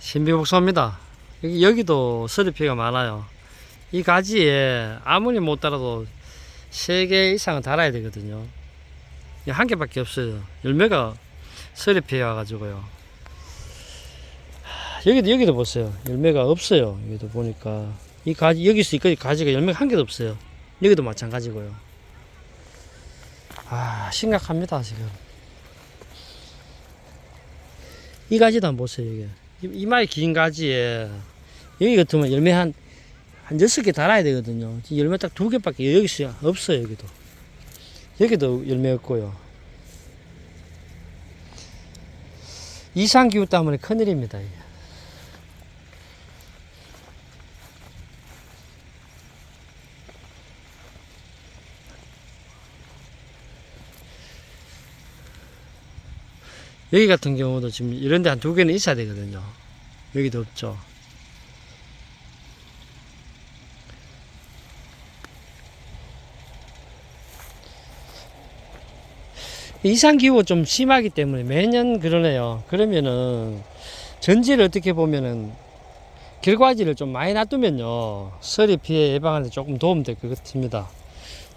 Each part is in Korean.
신비복소입니다. 여기, 여기도 서리피가 많아요. 이 가지에 아무리 못 달아도 3개 이상은 달아야 되거든요. 이한 개밖에 없어요. 열매가 서리피에 와가지고요. 하, 여기도, 여기도 보세요. 열매가 없어요. 여기도 보니까. 이 가지, 여기서 이 가지가 열매가 한 개도 없어요. 여기도 마찬가지고요. 아, 심각합니다, 지금. 이 가지도 한번 보세요, 이게. 이- 이마에 긴 가지에, 여기 같으면 열매 한, 한 여섯 개 달아야 되거든요. 열매 딱 두 개밖에 여기서 없어요, 여기도. 여기도 열매 없고요. 이상기후 때문에 큰일입니다, 여기 같은 경우도 지금 이런 데 한 두 개는 있어야 되거든요. 여기도 없죠. 이상기후 좀 심하기 때문에 매년 그러네요. 그러면은 전지를 어떻게 보면은 결과지를 좀 많이 놔두면요. 서리 피해 예방하는 데 조금 도움 될 것 같습니다.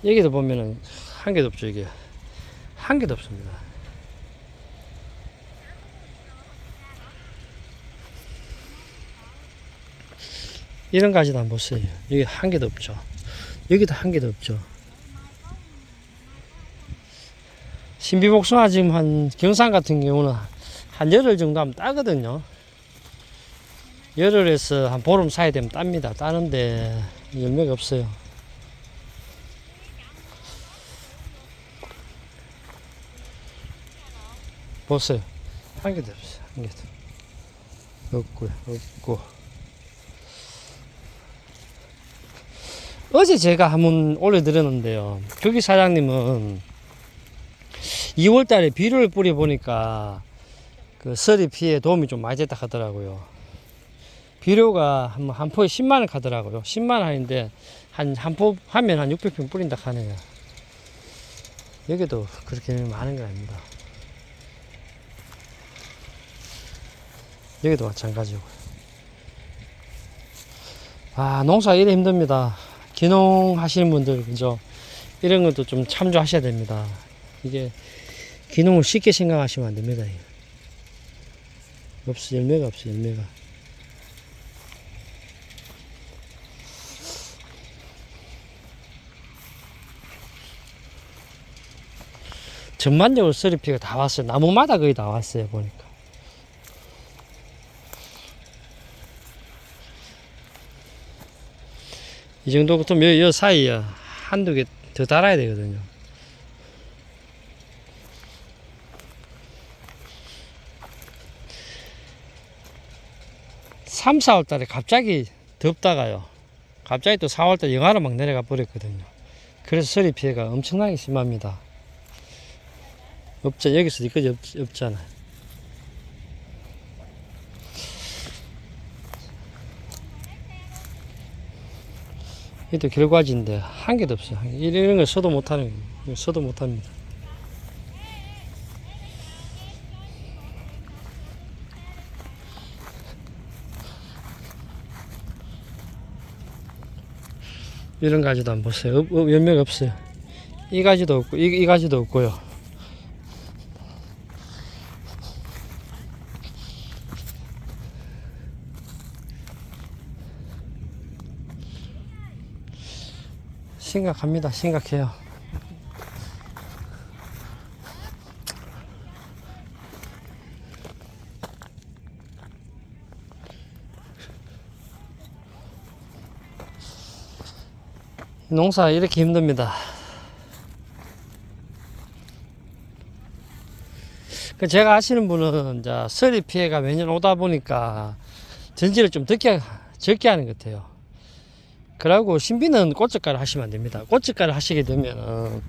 여기도 보면은 한 개도 없죠, 이게. 한 개도 없습니다. 이런 가지도 한번 보세요. 여기 한 개도 없죠. 여기도 한 개도 없죠. 신비복숭아 지금 한 경산 같은 경우는 한 열흘 정도 하면 따거든요. 열흘에서 한 보름 사이 되면 땁니다. 따는데 열매가 없어요. 보세요. 한 개도 없어요. 한 개도. 없고요. 없고. 어제 제가 한번 올려드렸는데요. 거기 사장님은 2월 달에 비료를 뿌려 보니까 그 서리 피해 도움이 좀 많이 됐다 하더라고요. 비료가 한, 한 포에 10만 원 가더라고요. 10만 원 하는데 한, 한 포 하면 한 600평 뿌린다 하네요. 여기도 그렇게 많은 건 아닙니다. 여기도 마찬가지고. 아, 농사 이래 힘듭니다. 기농 하시는 분들, 그죠? 이런 것도 좀 참조하셔야 됩니다. 이게 기농을 쉽게 생각하시면 안 됩니다. 없어, 열매가 없어, 열매가. 전반적으로 서리피가 다 왔어요. 나무마다 거의 다 왔어요, 보니까. 이 정도 같으면 요, 요 사이에 한두 개 더 달아야 되거든요. 삼, 사월 달에 갑자기 덥다가요. 갑자기 또 4월 달 영하로 막 내려가 버렸거든요. 그래서 서리 피해가 엄청나게 심합니다. 없죠. 여기서 여기까지 없, 없잖아. 이것도 결과지인데 한 개도 없어요. 이런 거 써도 못하는 써도 못합니다. 이런 가지도 안 보세요. 열매가 없어요. 이 가지도 없고 이, 이 가지도 없고요. 심각합니다. 심각해요. 농사 이렇게 힘듭니다. 그 제가 아시는 분은 이제 서리 피해가 매년 오다 보니까 전지를 좀 적게, 적게 하는 것 같아요. 그러고 신비는 꽃젓가락 하시면 안 됩니다. 꽃젓가락 하시게 되면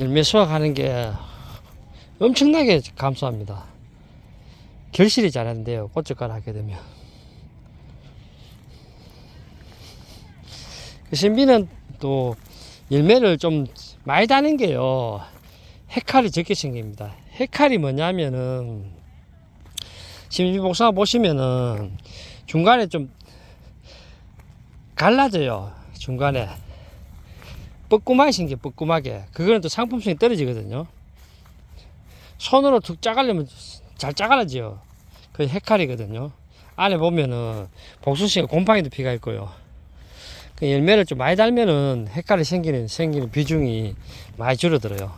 열매 수확하는 게 엄청나게 감소합니다. 결실이 잘 안 돼요. 꽃젓가락 하게 되면. 그 신비는 또 열매를 좀 많이 다는 게요. 헤칼이 적게 생깁니다. 헤칼이 뭐냐면은 심지복숭아 보시면은 중간에 좀 갈라져요. 중간에 뻐꾸하게 생겨 뻐꾸하게 그거는 또 상품성이 떨어지거든요. 손으로 툭 짜가려면 잘 짜갈라지요. 그 헤칼이거든요. 안에 보면은 복숭씨가 곰팡이도 피가 있고요. 그 열매를 좀 많이 달면은 헤칼이 생기는 생기는 비중이 많이 줄어들어요.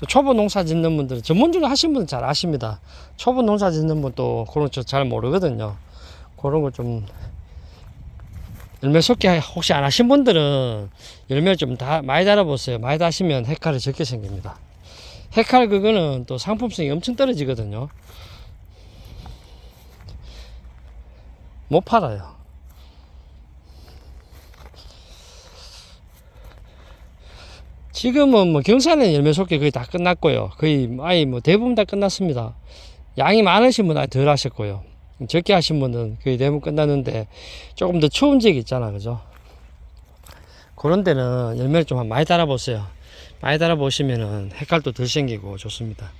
또 초보 농사 짓는 분들은 전문적으로 하신 분은 잘 아십니다. 초보 농사 짓는 분도 그런 거 잘 모르거든요. 그런 거 좀 열매 속기 혹시 안 하신 분들은 열매를 좀다 많이 달아보세요. 많이 다시면 헤칼이 적게 생깁니다. 헤칼 그거는 또 상품성이 엄청 떨어지거든요. 못 팔아요. 지금은 뭐 경산의 열매 속기 거의 다 끝났고요. 거의 아예 뭐 대부분 다 끝났습니다. 양이 많으신 분은 덜 하셨고요. 적게 하신 분은 거의 대부분 끝났는데 조금 더 추운 지역이 있잖아, 그죠? 그런 데는 열매를 좀 많이 달아보세요. 많이 달아보시면은 헷갈도 덜 생기고 좋습니다.